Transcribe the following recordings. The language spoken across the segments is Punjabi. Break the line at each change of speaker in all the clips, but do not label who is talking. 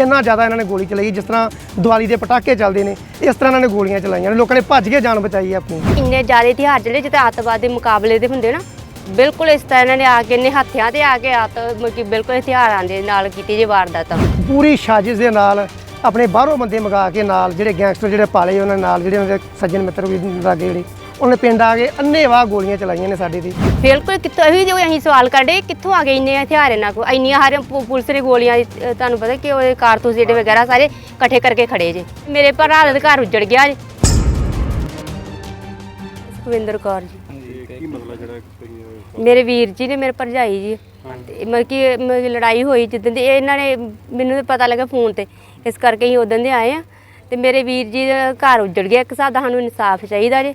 ਇੰਨਾ ਜ਼ਿਆਦਾ ਇਹਨਾਂ ਨੇ ਗੋਲੀ ਚਲਾਈ ਜਿਸ ਤਰ੍ਹਾਂ ਦੀਵਾਲੀ ਦੇ ਪਟਾਕੇ ਚੱਲਦੇ ਨੇ ਇਸ ਤਰ੍ਹਾਂ ਇਹਨਾਂ ਨੇ ਗੋਲੀਆਂ ਚਲਾਈਆਂ ਨੇ। ਲੋਕਾਂ ਨੇ ਭੱਜ ਕੇ ਜਾਨ ਬਚਾਈ ਹੈ ਆਪਣੀ।
ਇੰਨੇ ਜ਼ਿਆਦਾ ਹਥਿਆਰ ਜਿਹੜੇ ਜਿੱਤੇ ਅੱਤਵਾਦ ਦੇ ਮੁਕਾਬਲੇ ਦੇ ਹੁੰਦੇ ਨਾ ਬਿਲਕੁਲ ਇਸ ਤਰ੍ਹਾਂ ਇਹਨਾਂ ਨੇ ਆ ਕੇ ਇੰਨੇ ਹੱਥਿਆਂ ਤੇ ਆ ਕੇ ਆਤ ਕਿ ਬਿਲਕੁਲ ਹਥਿਆਰਾਂ ਦੇ ਨਾਲ ਕੀਤੀ ਜੇ ਵਾਰਦਾਤ।
ਪੂਰੀ ਸਾਜ਼ਿਸ਼ ਦੇ ਨਾਲ ਆਪਣੇ ਬਾਹਰੋਂ ਬੰਦੇ ਮੰਗਾ ਕੇ ਨਾਲ ਜਿਹੜੇ ਗੈਂਗਸਟਰ ਜਿਹੜੇ ਪਾਲੇ ਉਹਨਾਂ ਨਾਲ ਜਿਹੜੇ ਉਹਨਾਂ ਦੇ ਸੱਜਣ ਮਿੱਤਰ ਵੀ ਲਾਗੇ ਜਿਹੜੇ। ਉਹਨੇ ਪਿੰਡ ਆ ਕੇ ਅੰਨੇਵਾਹ ਗੋਲੀਆਂ ਚਲਾਈਆਂ ਨੇ ਸਾਡੇ ਤੇ।
ਬਿਲਕੁਲ ਕਿੱਥੋਂ ਇਹੀ ਜੋ ਅਸੀਂ ਸਵਾਲ ਕਰਦੇ ਕਿੱਥੋਂ ਆ ਗਏ ਇੰਨੇ ਹਥਿਆਰ ਇਹਨਾਂ ਕੋਲ? ਇੰਨੀਆਂ ਹਰ ਪੁਲਿਸ ਦੇ ਗੋਲੀਆਂ ਅਹ ਤੁਹਾਨੂੰ ਪਤਾ ਕਿ ਉਹ ਕਾਰਤੂਸ ਜਿਹੜੇ ਵਗੈਰਾ ਸਾਰੇ ਇਕੱਠੇ ਕਰਕੇ ਖੜੇ ਜੇ। ਮੇਰੇ ਭਰਾ ਦਾ ਘਰ ਉੱਜੜ ਗਿਆ ਜੇ। ਸੁਖਵਿੰਦਰ ਕੌਰ ਜੀ।
ਕੀ ਮਸਲਾ ਜਿਹੜਾ
ਮੇਰੇ ਵੀਰ ਜੀ ਨੇ ਮੇਰੇ ਭਰਜਾਈ ਜੀ। ਤੇ ਮਤਲਬ ਕਿ ਮਤਲਬ ਕਿ ਲੜਾਈ ਹੋਈ ਜਿੱਦਣ ਦੀ ਇਹ ਇਹਨਾਂ ਨੇ ਮੈਨੂੰ ਤਾਂ ਪਤਾ ਲੱਗਾ ਫੋਨ ਤੇ। ਇਸ ਕਰਕੇ ਅਸੀਂ ਉਦੋਂ ਦੇ ਆਏ ਆ। ਤੇ ਮੇਰੇ ਵੀਰ ਜੀ ਦਾ ਘਰ ਉੱਜੜ ਗਿਆ ਇੱਕ ਹਿਸਾਬ ਦਾ ਸਾਨੂੰ ਇਨਸਾਫ ਚਾਹੀਦਾ ਜੇ।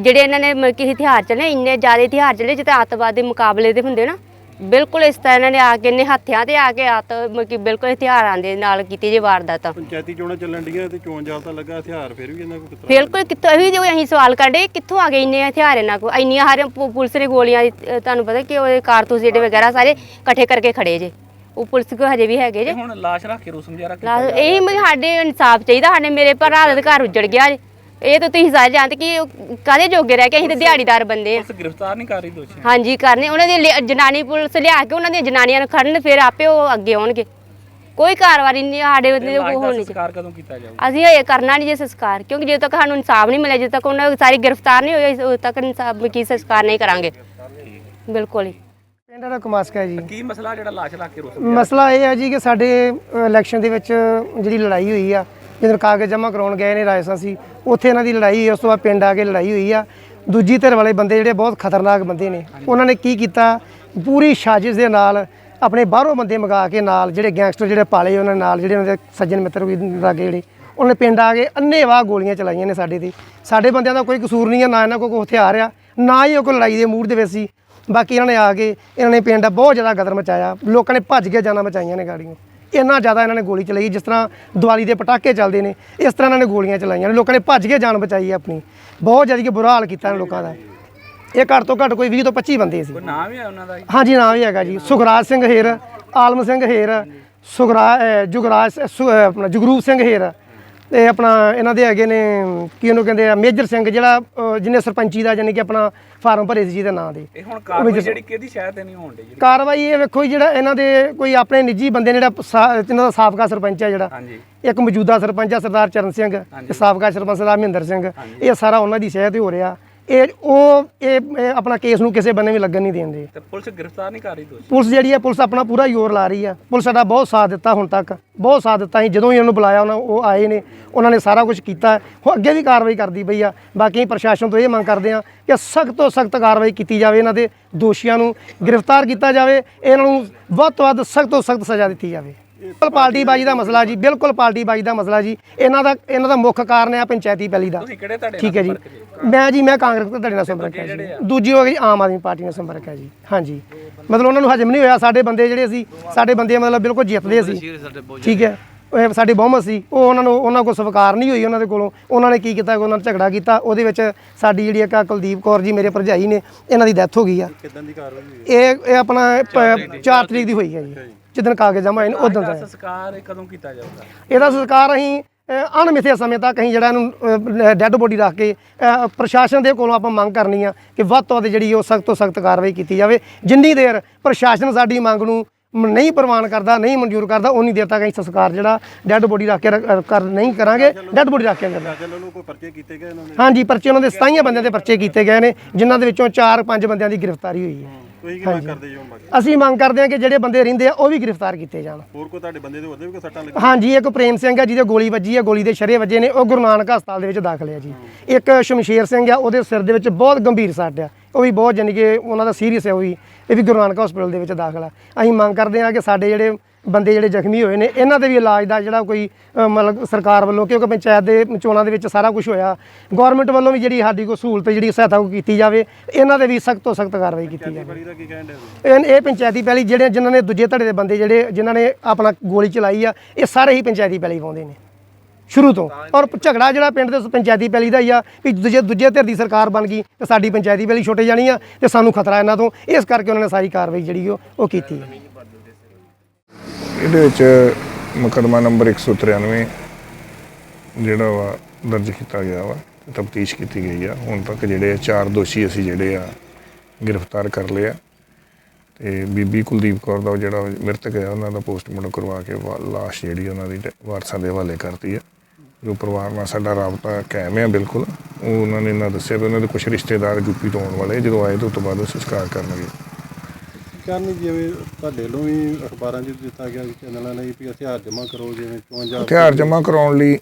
ਜਿਹੜੇ ਇਹਨਾਂ ਨੇ ਮਤਲਬ ਕਿ ਹਥਿਆਰ ਚਲੇ ਇੰਨੇ ਜ਼ਿਆਦਾ ਹਥਿਆਰ ਚਲੇ ਜਿੱਤੇ ਅੱਤਵਾਦ ਦੇ ਮੁਕਾਬਲੇ ਦੇ ਹੁੰਦੇ ਨਾ ਬਿਲਕੁਲ ਇਸ ਤਰ੍ਹਾਂ ਇਹਨਾਂ ਨੇ ਆ ਕੇ ਇੰਨੇ ਹੱਥਿਆਂ ਤੇ ਆ ਕੇ ਆਤ ਮਤਲਬ ਕਿ ਬਿਲਕੁਲ ਹਥਿਆਰਾਂ ਦੇ ਨਾਲ ਕੀਤੀ ਜੇ ਵਾਰਦਾਤ।
ਪੰਚਾਇਤੀ ਚੋਣਾਂ ਚੱਲਣ ਡੀਆਂ ਤੇ ਚੋਣ ਜਾਬਤਾ ਲੱਗਾ ਹਥਿਆਰ ਫਿਰ ਵੀ ਇਹਨਾਂ ਕੋਲ
ਬਿਲਕੁਲ ਕਿੱਥੋਂ ਇਹੀ ਜੋ ਅਸੀਂ ਸਵਾਲ ਕਰਦੇ ਕਿੱਥੋਂ ਆ ਗਏ ਇੰਨੇ ਹਥਿਆਰ ਇਹਨਾਂ ਕੋਲ? ਇੰਨੀਆਂ ਹਰ ਪੁਲਿਸ ਦੇ ਗੋਲੀਆਂ ਅਹ ਤੁਹਾਨੂੰ ਪਤਾ ਕਿ ਉਹ ਕਾਰਤੂਸ ਜਿਹੜੇ ਵਗੈਰਾ ਸਾਰੇ ਇਕੱਠੇ ਕਰਕੇ ਖੜੇ ਜੇ। ਉਹ ਪੁਲਿਸ ਕੋ ਹਜੇ ਵੀ ਹੈਗੇ ਜੇ।
ਤੇ ਹੁਣ ਲਾਸ਼ ਰੱਖ ਕੇ ਰੋਸਮ ਜਿਹਾ ਰੱਖ
ਲਾ- ਇਹੀ ਮੈਂ ਸਾਡੇ ਇਨਸਾਫ ਚਾਹੀਦਾ ਸਾਡੇ ਮੇਰੇ ਭਰਾ ਦਾ ਘਰ ਉੱਜੜ ਗਿਆ ਜੇ। ਇਹ ਤਾਂ ਤੁਸੀਂ ਸਾਰੇ ਜਾਣਦੇ ਕਿ ਉਹ ਕਾਹਦੇ ਜੋਗੇ ਰਹਿ ਕੇ ਅਸੀਂ ਤਾਂ ਦਿਹਾੜੀਦਾਰ ਬੰਦੇ ਆ।
ਪੁਲਿਸ ਗ੍ਰਿਫਤਾਰ ਨਹੀਂ ਕਰ ਰਹੀ ਦੋਸ਼ੀ।
ਹਾਂਜੀ ਕਰਨੇ। ਉਹਨਾਂ ਦੀ ਲਿਆ- ਜਨਾਨੀ ਪੁਲਿਸ ਲਿਆ ਕੇ ਉਹਨਾਂ ਦੀਆਂ ਜਨਾਨੀਆਂ ਨੂੰ ਖੜਨ ਫਿਰ ਆਪੇ ਉਹ ਅੱਗੇ ਆਉਣਗੇ। ਕੋਈ ਕਾਰਵਾਈ ਨਹੀਂ ਸਾਡੇ ਉੱਤੇ
ਲਾਸ਼
ਉਹ
ਦਾ
ਹੋਣੀ ਚਾਹੀਦੀ
ਸੰਸਕਾਰ ਕਦੋਂ ਕੀਤਾ ਜਾਊਗਾ
ਅਸੀਂ ਇਹ ਕਰਨਾ ਨਹੀਂ ਜੇ ਸੰਸਕਾਰ ਕਿਉਂਕਿ ਜਦੋਂ ਤੱਕ ਸਾਨੂੰ ਇਨਸਾਫ ਨਹੀਂ ਮਿਲਿਆ ਜਦੋਂ ਤੱਕ ਉਹਨਾਂ ਦੀ ਸਾਰੀ ਗ੍ਰਿਫਤਾਰ ਨਹੀਂ ਹੋਈ ਉਦੋਂ ਤੱਕ ਇਨਸਾਫ ਕੀ ਸੰਸਕਾਰ ਨਹੀਂ ਕਰਾਂਗੇ। ਬਿਲਕੁਲ ਹੀ।
ਪਿੰਡ ਦਾ ਕਮਾਸਕਾ ਹੈ ਜੀ।
ਕੀ ਮਸਲਾ ਜਿਹੜਾ ਲਾਸ਼ ਰੱਖ ਕੇ ਰੋਸਮ
ਮਸਲਾ ਇਹ ਹੈ ਜੀ ਕਿ ਸਾਡੇ ਇਲੈਕਸ਼ਨ ਦੇ ਵਿੱਚ ਜਿਹੜੀ ਲੜਾਈ ਹੋਈ ਆ ਜਦੋਂ ਕਾਗਜ਼ ਜਮ੍ਹਾਂ ਕਰਾਉਣ ਗਏ ਨੇ ਰਾਜਸਥਾਨ ਸੀ। ਉੱਥੇ ਇਹਨਾਂ ਦੀ ਲੜਾਈ ਹੋਈ ਉਸ ਤੋਂ ਬਾਅਦ ਪਿੰਡ ਆ ਕੇ ਲੜਾਈ ਹੋਈ ਆ। ਦੂਜੀ ਧਿਰ ਵਾਲੇ ਬੰਦੇ ਜਿਹੜੇ ਬਹੁਤ ਖਤਰਨਾਕ ਬੰਦੇ ਨੇ। ਉਹਨਾਂ ਨੇ ਕੀ ਕੀਤਾ? ਪੂਰੀ ਸਾਜ਼ਿਸ਼ ਦੇ ਨਾਲ ਆਪਣੇ ਬਾਹਰੋਂ ਬੰਦੇ ਮੰਗਾ ਕੇ ਨਾਲ ਜਿਹੜੇ ਗੈਂਗਸਟਰ ਜਿਹੜੇ ਪਾਲੇ ਉਹਨਾਂ ਨਾਲ ਜਿਹੜੇ ਉਹਨਾਂ ਦੇ ਸੱਜਣ ਮਿੱਤਰ ਵੀ ਲਾਗੇ ਜਿਹੜੇ ਉਹਨੇ ਪਿੰਡ ਆ ਕੇ ਅੰਨੇਵਾਹ ਗੋਲੀਆਂ ਚਲਾਈਆਂ ਨੇ ਸਾਡੇ ਤੇ। ਸਾਡੇ ਬੰਦਿਆਂ ਦਾ ਕੋਈ ਕਸੂਰ ਨਹੀਂ ਆ ਨਾ ਇਹਨਾਂ ਕੋਲ ਕੋਈ ਹਥਿਆਰ ਆ ਨਾ ਹੀ ਉਹ ਕੋਈ ਲੜਾਈ ਦੇ ਮੂਡ ਦੇ ਵਿੱਚ ਸੀ। ਬਾਕੀ ਇਹਨਾਂ ਨੇ ਆ ਕੇ ਇਹਨਾਂ ਨੇ ਪਿੰਡ ਦਾ ਬਹੁਤ ਜ਼ਿਆਦਾ ਗਦਰ ਮਚਾਇਆ। ਲੋਕਾਂ ਨੇ ਭੱਜ ਕੇ ਜਾਨਾਂ ਬਚਾਈਆਂ ਨੇ ਗਾੜੀਆਂ। ਇੰਨਾ ਜ਼ਿਆਦਾ ਇਹਨਾਂ ਨੇ ਗੋਲੀ ਚਲਾਈ ਜਿਸ ਤਰ੍ਹਾਂ ਦੀਵਾਲੀ ਦੇ ਪਟਾਕੇ ਚੱਲਦੇ ਨੇ ਇਸ ਤਰ੍ਹਾਂ ਇਹਨਾਂ ਨੇ ਗੋਲੀਆਂ ਚਲਾਈਆਂ ਨੇ ਲੋਕਾਂ ਨੇ ਭੱਜ ਕੇ ਜਾਨ ਬਚਾਈ ਹੈ ਆਪਣੀ। ਬਹੁਤ ਜ਼ਿਆਦਾ ਕਿ ਬੁਰਾ ਹਾਲ ਕੀਤਾ ਇਹਨਾਂ ਲੋਕਾਂ ਦਾ। ਇਹ ਘੱਟ ਤੋਂ ਘੱਟ ਕੋਈ 20 ਤੋਂ 25 ਬੰਦੇ ਸੀ।
ਨਾਮ ਹੀ ਹੈ ਉਹਨਾਂ ਦਾ
ਹਾਂਜੀ ਨਾਮ ਵੀ ਹੈਗਾ ਜੀ। ਸੁਖਰਾਜ ਸਿੰਘ ਹੇਰ ਆਲਮ ਸਿੰਘ ਹੇਰ ਸੁਖਰਾਜ ਅਹ ਜੁਗਰਾਜ ਆਪਣਾ ਜਗਰੂਪ ਸਿੰਘ ਹੇਰ ਤੇ ਆਪਣਾ ਇਹਨਾਂ ਦੇ ਹੈਗੇ ਨੇ ਕੀ ਉਹਨੂੰ ਕਹਿੰਦੇ ਆ ਮੇਜਰ ਸਿੰਘ ਜਿਹੜਾ ਅਹ ਜਿਹਨੇ ਸਰਪੰਚੀ ਦਾ ਯਾਨੀ ਕਿ ਆਪਣਾ ਫਾਰਮ ਭਰੇ ਸੀ ਜਿਹਦੇ ਨਾਂ ਦੇ।
ਇਹ ਹੁਣ ਕਾਰਵਾਈ ਜਿਹੜੀ ਕਿਹਦੀ ਸ਼ਾਇਦ ਤੇ ਨਹੀਂ ਹੋਣ ਡਈ ਜਿਹੜੀ?
ਕਾਰਵਾਈ ਇਹ ਵੇਖੋ ਜੀ ਜਿਹੜਾ ਇਹਨਾਂ ਦੇ ਕੋਈ ਆਪਣੇ ਨਿੱਜੀ ਬੰਦੇ ਨੇ ਜਿਹੜਾ ਸਾ- ਇਹਨਾਂ ਦਾ ਸਾਬਕਾ ਸਰਪੰਚ ਹੈ ਜਿਹੜਾ।
ਹਾਂਜੀ।
ਇੱਕ ਮੌਜੂਦਾ ਸਰਪੰਚ ਆ ਸਰਦਾਰ ਚਰਨ ਸਿੰਘ ਤੇ ਸਾਬਕਾ ਸਰਪੰਚ ਸਰਦਾਰ ਮਹਿੰਦਰ ਸਿੰਘ। ਇਹ ਸਾਰਾ ਉਹਨਾਂ ਦੀ ਸਹਿ ਤੇ ਹੋ ਰਿਹਾ। ਇਹ ਉਹ ਇਹ ਇਹ ਆਪਣਾ ਕੇਸ ਨੂੰ ਕਿਸੇ ਬੰਨੇ ਵੀ ਲੱਗਣ ਨਹੀਂ ਦੇਣਦੇ
ਤੇ ਪੁਲਿਸ ਗ੍ਰਿਫਤਾਰ ਨਹੀਂ ਕਰ ਰਹੀ ਦੋਸ਼ੀ
ਪੁਲਿਸ ਜਿਹੜੀ ਹੈ ਪੁਲਿਸ ਆਪਣਾ ਪੂਰਾ ਜ਼ੋਰ ਲਾ ਰਹੀ ਹੈ ਪੁਲਿਸ ਸਾਡਾ ਬਹੁਤ ਸਾਥ ਦਿੱਤਾ ਹੁਣ ਤੱਕ। ਬਹੁਤ ਸਾਥ ਦਿੱਤਾ ਸੀ ਜਦੋਂ ਹੀ ਇਹਨਾਂ ਨੂੰ ਬੁਲਾਇਆ ਉਹਨਾਂ ਉਹ ਆਏ ਨੇ। ਉਹਨਾਂ ਨੇ ਸਾਰਾ ਕੁਝ ਕੀਤਾ। ਉਹ ਅੱਗੇ ਵੀ ਕਾਰਵਾਈ ਕਰਦੀ ਪਈ ਆ। ਬਾਕੀ ਅਸੀਂ ਪ੍ਰਸ਼ਾਸਨ ਤੋਂ ਇਹ ਮੰਗ ਕਰਦੇ ਆ ਕਿ ਸਖਤ ਤੋਂ ਸਖਤ ਕਾਰਵਾਈ ਕੀਤੀ ਜਾਵੇ ਇਹਨਾਂ ਦੇ ਦੋਸ਼ੀਆਂ ਨੂੰ। ਗ੍ਰਿਫਤਾਰ ਕੀਤਾ ਜਾਵੇ। ਇਹਨਾਂ ਨੂੰ ਵੱਧ ਤੋਂ ਵੱਧ ਸਖਤ ਤੋਂ ਸਖਤ ਸਜ਼ਾ ਦਿੱਤੀ ਜਾਵੇ। ਬਿਲਕੁਲ ਪਾਰਟੀ ਬਾਜੀ ਦਾ ਮਸਲਾ ਜੀ ਬਿਲਕੁਲ ਪਾਰਟੀ ਬਾਜੀ ਦਾ ਮਸਲਾ ਜੀ। ਇਹਨਾਂ ਦਾ ਇਹਨਾਂ ਦਾ ਮੁੱਖ ਕਾਰਨ ਹੈ ਪੰਚਾਇਤੀ ਪੈਲੀ ਦਾ।
ਤੁਸੀਂ ਕਿਹੜੇ ਤੁਹਾਡੇ
ਠੀਕ ਹੈ ਜੀ? ਮੈਂ ਜੀ ਮੈਂ ਕਾਂਗਰਸ ਤੋਂ ਤੁਹਾਡੇ ਨਾਲ ਸੰਪਰਕ ਹੈ ਜੀ। ਦੂਜੀ ਹੋ ਗਈ ਆਮ ਆਦਮੀ ਪਾਰਟੀ ਨਾਲ ਸੰਪਰਕ ਹੈ ਜੀ। ਹਾਂਜੀ। ਮਤਲਬ ਉਹਨਾਂ ਨੂੰ ਹਜਮ ਨਹੀਂ ਹੋਇਆ। ਸਾਡੇ ਬੰਦੇ ਜਿਹੜੇ ਸੀ ਸਾਡੇ ਬੰਦੇ ਮਤਲਬ ਬਿਲਕੁਲ ਜਿੱਤਦੇ ਸੀ। ਠੀਕ ਹੈ। ਇਹ ਸਾਡੀ ਬਹੁਮਤ ਸੀ। ਉਹ ਉਹਨਾਂ ਨੂੰ ਉਹਨਾਂ ਕੋਲ ਸਵੀਕਾਰ ਨਹੀਂ ਹੋਈ ਉਹਨਾਂ ਦੇ ਕੋਲੋਂ। ਉਹਨਾਂ ਨੇ ਕੀ ਕੀਤਾ? ਕਿ ਉਹਨਾਂ ਨੇ ਝਗੜਾ ਕੀਤਾ। ਉਹਦੇ ਵਿੱਚ ਸਾਡੀ ਜਿਹੜੀ ਇੱਕ ਕੁਲਦੀਪ ਕੌਰ ਜੀ ਮੇਰੇ ਭਰਜਾਈ ਨੇ ਇਹਨਾਂ ਦੀ ਡੈਥ ਹੋ ਗਈ ਆ।
ਕਿਦਾਂ ਦੀ ਕਾਰਵਾਈ ਹੋਈ?
ਇਹ ਇਹ ਆਪਣਾ 4 ਤਰੀਕ ਦੀ। ਹੋਈ ਹੈ ਜੀ। ਜਿੱਦਣ ਕਾਗਜ਼ ਜਮ੍ਹਾਂ ਹੋਏ ਨੇ ਉਦੋਂ ਦਾ ਹੈ।
ਸੰਸਕਾਰ ਇਹ ਕਦੋਂ ਕੀਤਾ ਜਾਊਗਾ
ਇਹਦਾ ਸੰਸਕਾਰ ਅਸੀਂ ਅਣਮਿੱਥੇ ਸਮੇਂ ਤੱਕ ਅਸੀਂ ਜਿਹੜਾ ਇਹਨੂੰ ਡੈੱਡ ਬੋਡੀ ਰੱਖ ਕੇ ਪ੍ਰਸ਼ਾਸਨ ਦੇ ਕੋਲੋਂ ਆਪਾਂ ਮੰਗ ਕਰਨੀ ਆ ਕਿ ਵੱਧ ਤੋਂ ਵੱਧ ਜਿਹੜੀ ਉਹ ਸਖਤ ਤੋਂ ਸਖਤ ਕਾਰਵਾਈ ਕੀਤੀ ਜਾਵੇ ਜਿੰਨੀ ਦੇਰ ਪ੍ਰਸ਼ਾਸਨ ਸਾਡੀ ਮੰਗ ਨੂੰ ਨਹੀਂ ਪ੍ਰਵਾਨ ਕਰਦਾ ਨਹੀਂ ਮਨਜ਼ੂਰ ਕਰਦਾ ਉਨੀ ਦੇਰ ਤੱਕ ਅਸੀਂ ਸੰਸਕਾਰ ਜਿਹੜਾ ਡੈੱਡ ਬੋਡੀ ਰੱਖ ਕੇ ਰ- ਕਰ ਨਹੀਂ ਕਰਾਂਗੇ ਡੈੱਡ ਬੋਡੀ ਰੱਖ ਕੇ ਕਰਨਾ
ਚਲੋ ਨੂੰ ਕੋਈ ਪਰਚੇ ਕੀਤੇ ਗਏ ਇਹਨਾਂ ਦੇ?
ਹਾਂਜੀ ਪਰਚੇ ਉਹਨਾਂ ਦੇ 27 ਬੰਦਿਆਂ ਦੇ ਪਰਚੇ ਕੀਤੇ ਗਏ ਨੇ ਜਿਨ੍ਹਾਂ ਦੇ ਵਿੱਚੋਂ 4-5 ਬੰਦਿਆਂ ਦੀ ਗ੍ਰਿਫਤਾਰੀ ਹੋਈ ਹੈ।
ਤੁਸੀਂ ਕੀ ਮੰਗ ਕਰਦੇ ਜੀ ਹੁਣ ਬਾਕੀ?
ਅਸੀਂ ਮੰਗ ਕਰਦੇ ਹਾਂ ਕਿ ਜਿਹੜੇ ਬੰਦੇ ਰਹਿੰਦੇ ਆ ਉਹ ਵੀ ਗ੍ਰਿਫਤਾਰ ਕੀਤੇ ਜਾਣ।
ਹੋਰ ਕੋਈ ਤੁਹਾਡੇ ਬੰਦੇ ਦੇ ਹੋਰ ਵੀ ਕੋਈ ਸੱਟਾਂ ਲੱਗੀਆਂ?
ਹਾਂਜੀ ਇੱਕ ਪ੍ਰੇਮ ਸਿੰਘ ਹੈ ਜਿਹਦੇ ਗੋਲੀ ਵੱਜੀ ਹੈ ਗੋਲੀ ਦੇ ਸ਼ਰੇ ਵੱਜੇ ਨੇ ਉਹ ਗੁਰੂ ਨਾਨਕ ਹਸਪਤਾਲ ਦੇ ਵਿੱਚ ਦਾਖਲ ਹੈ ਜੀ। ਇੱਕ ਸ਼ਮਸ਼ੇਰ ਸਿੰਘ ਆ ਉਹਦੇ ਸਿਰ ਦੇ ਵਿੱਚ ਬਹੁਤ ਗੰਭੀਰ ਸੱਟ ਆ। ਉਹ ਵੀ ਬਹੁਤ ਜਾਨੀ ਕਿ ਉਹਨਾਂ ਦਾ ਸੀਰੀਅਸ ਹੈ ਉਹ ਵੀ। ਇਹ ਵੀ ਗੁਰੂ ਨਾਨਕ ਹਸਪਤਾਲ ਦੇ ਵਿੱਚ ਦਾਖਲ ਆ ਅਸੀਂ ਮੰਗ ਕਰਦੇ ਹਾਂ ਕਿ ਸਾਡੇ ਜਿਹੜੇ ਬੰਦੇ ਜਿਹੜੇ ਜ਼ਖਮੀ ਹੋਏ ਨੇ ਇਹਨਾਂ ਦੇ ਵੀ ਇਲਾਜ ਦਾ ਜਿਹੜਾ ਕੋਈ ਮਤਲਬ ਸਰਕਾਰ ਵੱਲੋਂ ਕਿਉਂਕਿ ਪੰਚਾਇਤ ਦੇ ਚੋਣਾਂ ਦੇ ਵਿੱਚ ਸਾਰਾ ਕੁਝ ਹੋਇਆ ਗਵਰਨਮੈਂਟ ਵੱਲੋਂ ਵੀ ਜਿਹੜੀ ਸਾਡੀ ਕੋਈ ਸਹੂਲਤ ਜਿਹੜੀ ਸਹਾਇਤਾ ਕੀਤੀ ਜਾਵੇ ਇਹਨਾਂ ਦੇ ਵੀ ਸਖਤ ਤੋਂ ਸਖਤ ਕਾਰਵਾਈ ਕੀਤੀ ਜਾਵੇ।
ਕੀ
ਇਹ ਇਹ ਪੰਚਾਇਤੀ ਪੈਲੀ ਜਿਹੜੇ ਜਿਨ੍ਹਾਂ ਨੇ ਦੂਜੇ ਧੜੇ ਦੇ ਬੰਦੇ ਜਿਹੜੇ ਜਿਨ੍ਹਾਂ ਨੇ ਆਪਣਾ ਗੋਲੀ ਚਲਾਈ ਆ ਇਹ ਸਾਰੇ ਹੀ ਪੰਚਾਇਤੀ ਪੈਲੀ ਪਾਉਂਦੇ ਨੇ। ਸ਼ੁਰੂ ਤੋਂ। ਔਰ ਝਗੜਾ ਜਿਹੜਾ ਪਿੰਡ ਦੇ ਪੰਚਾਇਤੀ ਪੈਲੀ ਦਾ ਹੀ ਆ ਵੀ ਦੂਜੇ ਦੂਜੇ ਧਿਰ ਦੀ ਸਰਕਾਰ ਬਣ ਗਈ ਤੇ ਸਾਡੀ ਪੰਚਾਇਤੀ ਪੈਲੀ ਛੋਟੇ ਜਾਣੀ ਆ ਤੇ ਸਾਨੂੰ ਖਤਰਾ ਇਹਨਾਂ ਤੋਂ। ਇਸ ਕਰਕੇ ਉਹਨਾਂ ਨੇ ਸਾਰੀ ਕਾਰਵਾਈ ਜਿਹੜੀ ਉਹ ਕੀਤੀ ਹੈ।
ਇਹਦੇ ਵਿੱਚ ਮੁਕੱਦਮਾ ਨੰਬਰ 193 ਜਿਹੜਾ ਵਾ ਦਰਜ ਕੀਤਾ ਗਿਆ ਵਾ, ਤਫਤੀਸ਼ ਕੀਤੀ ਗਈ ਆ। ਹੁਣ ਤੱਕ ਜਿਹੜੇ ਚਾਰ ਦੋਸ਼ੀ ਅਸੀਂ ਜਿਹੜੇ ਆ ਗ੍ਰਿਫਤਾਰ ਕਰ ਲਏ ਆ। ਤੇ ਬੀਬੀ ਕੁਲਦੀਪ ਕੌਰ ਦਾ ਉਹ ਜਿਹੜਾ ਮ੍ਰਿਤਕ ਹੈ ਉਹਨਾਂ ਦਾ ਪੋਸਟਮਾਰਟਮ ਕਰਵਾ ਕੇ ਲਾਸ਼ ਜਿਹੜੀ ਉਹਨਾਂ ਦੀ ਵਾਰਸਾਂ ਦੇ ਹਵਾਲੇ ਕਰਤੀ ਆ। ਜੋ ਪਰਿਵਾਰ ਨਾਲ ਸਾਡਾ ਰਾਬਤਾ ਕਾਇਮ ਹੈ ਬਿਲਕੁਲ। ਉਹ ਉਹਨਾਂ ਨੇ ਨਾ ਦੱਸਿਆ ਵੀ ਉਹਨਾਂ ਦੇ ਕੁਝ ਰਿਸ਼ਤੇਦਾਰ ਯੂਪੀ ਤੋਂ ਆਉਣ ਵਾਲੇ ਜਦੋਂ ਆਏ ਤਾਂ ਉਸ ਤੋਂ ਬਾਅਦ ਉਹ ਸੰਸਕਾਰ ਕਰਨਗੇ।
ਕਰਨ ਜਿਵੇਂ ਤੁਹਾਡੇ ਵੱਲੋਂ ਵੀ ਅਖਬਾਰਾਂ 'ਚ ਦਿੱਤਾ ਗਿਆ ਚੈਨਲਾਂ ਲਈ ਵੀ ਹਥਿਆਰ ਜਮ੍ਹਾਂ ਕਰੋ ਜਿਵੇਂ ਚੋਣ ਜਾਬਤਾ
ਹਥਿਆਰ ਜਮ੍ਹਾਂ ਕਰਾਉਣ ਲਈ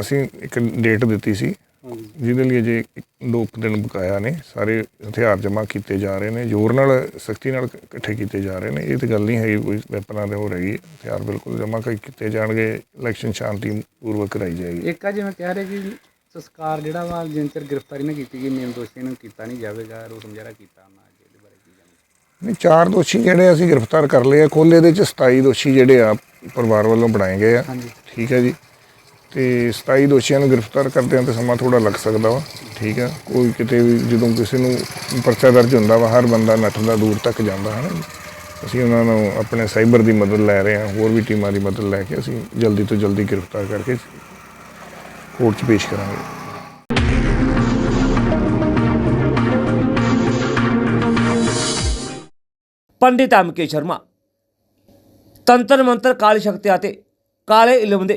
ਅਸੀਂ ਇੱਕ ਡੇਟ ਦਿੱਤੀ ਸੀ। ਜਿਹਦੇ ਲਈ ਜੇ ਦੋ ਦਿਨ ਬਕਾਇਆ ਨੇ ਸਾਰੇ ਹਥਿਆਰ ਜਮ੍ਹਾਂ ਕੀਤੇ ਜਾ ਰਹੇ ਨੇ ਜ਼ੋਰ ਨਾਲ ਸਖਤੀ ਨਾਲ ਇਕ- ਇਕੱਠੇ ਕੀਤੇ ਜਾ ਰਹੇ ਨੇ। ਇਹ ਤਾਂ ਗੱਲ ਨਹੀਂ ਹੈਗੀ ਕੋਈ ਵੈਪਨਾਂ ਦੇ ਹੋ ਰਹੀ ਹੈ ਹਥਿਆਰ ਬਿਲਕੁਲ ਜਮ੍ਹਾਂ ਕੀਤੇ ਜਾਣਗੇ ਇਲੈਕਸ਼ਨ ਸ਼ਾਂਤੀ ਪੂਰਵਕ ਕਰਾਈ ਜਾਏਗੀ।
ਇੱਕ ਆ ਜਿਵੇਂ ਕਹਿ ਰਹੇ ਕਿ ਸੰਸਕਾਰ ਜਿਹੜਾ ਵਾ ਜਿੰਨ ਚਿਰ ਗ੍ਰਿਫਤਾਰੀ ਨਾ ਕੀਤੀ ਗਈ ਮੇਨ ਦੋਸ਼ੀ ਨੂੰ ਕੀਤਾ ਨਹੀਂ ਜਾਵੇਗਾ ਰੋਸ ਮੁਜ਼ਾਹਰਾ ਕੀਤਾ ਅੱਜ ਇਹਦੇ ਬਾਰੇ ਕੀ ਜਾਣਦੇ
ਨਹੀਂ ਚਾਰ ਦੋਸ਼ੀ ਜਿਹੜੇ ਅਸੀਂ ਗ੍ਰਿਫਤਾਰ ਕਰ ਲਏ ਆ ਕੁੱਲ ਇਹਦੇ ਚ 27 ਦੋਸ਼ੀ ਜਿਹੜੇ ਆ ਪਰਿਵਾਰ ਵੱਲੋਂ ਬਣਾਏ ਗਏ ਆ।
ਹਾਂਜੀ।
ਠੀਕ ਹੈ ਜੀ। ਤੇ 27 ਦੋਸ਼ੀਆਂ ਨੂੰ ਗ੍ਰਿਫਤਾਰ ਕਰਦਿਆਂ ਤੇ ਸਮਾਂ ਥੋੜਾ ਲੱਗ ਸਕਦਾ ਵਾ, ਠੀਕ ਆ। ਕੋਈ ਕਿਤੇ ਵੀ ਜਦੋਂ ਕਿਸੇ ਨੂੰ ਪਰਚਾ ਦਰਜ ਹੁੰਦਾ ਵਾ, ਹਰ ਬੰਦਾ ਨੱਠਦਾ ਦੂਰ ਤੱਕ ਜਾਂਦਾ ਹੈ ਅਸੀਂ ਉਹਨਾਂ ਨੂੰ ਆਪਣੇ ਸਾਈਬਰ ਦੀ ਮਦਦ ਲੈ ਰਹੇ ਹਾਂ, ਹੋਰ ਵੀ ਟੀਮਾਂ ਦੀ ਮਦਦ ਲੈ ਕੇ ਅਸੀਂ ਜਲਦੀ ਤੋਂ ਜਲਦੀ ਗ੍ਰਿਫਤਾਰ ਕਰਕੇ ਕੋਰਟ 'ਚ ਪੇਸ਼ ਕਰਾਂਗੇ।
ਪੰਡਿਤ ਅਮਕੇ ਸ਼ਰਮਾ, ਤੰਤਰ ਮੰਤਰ ਕਾਲੀ ਸ਼ਕਤੀ ਅਤੇ ਕਾਲੇ ਇਲਮ ਦੇ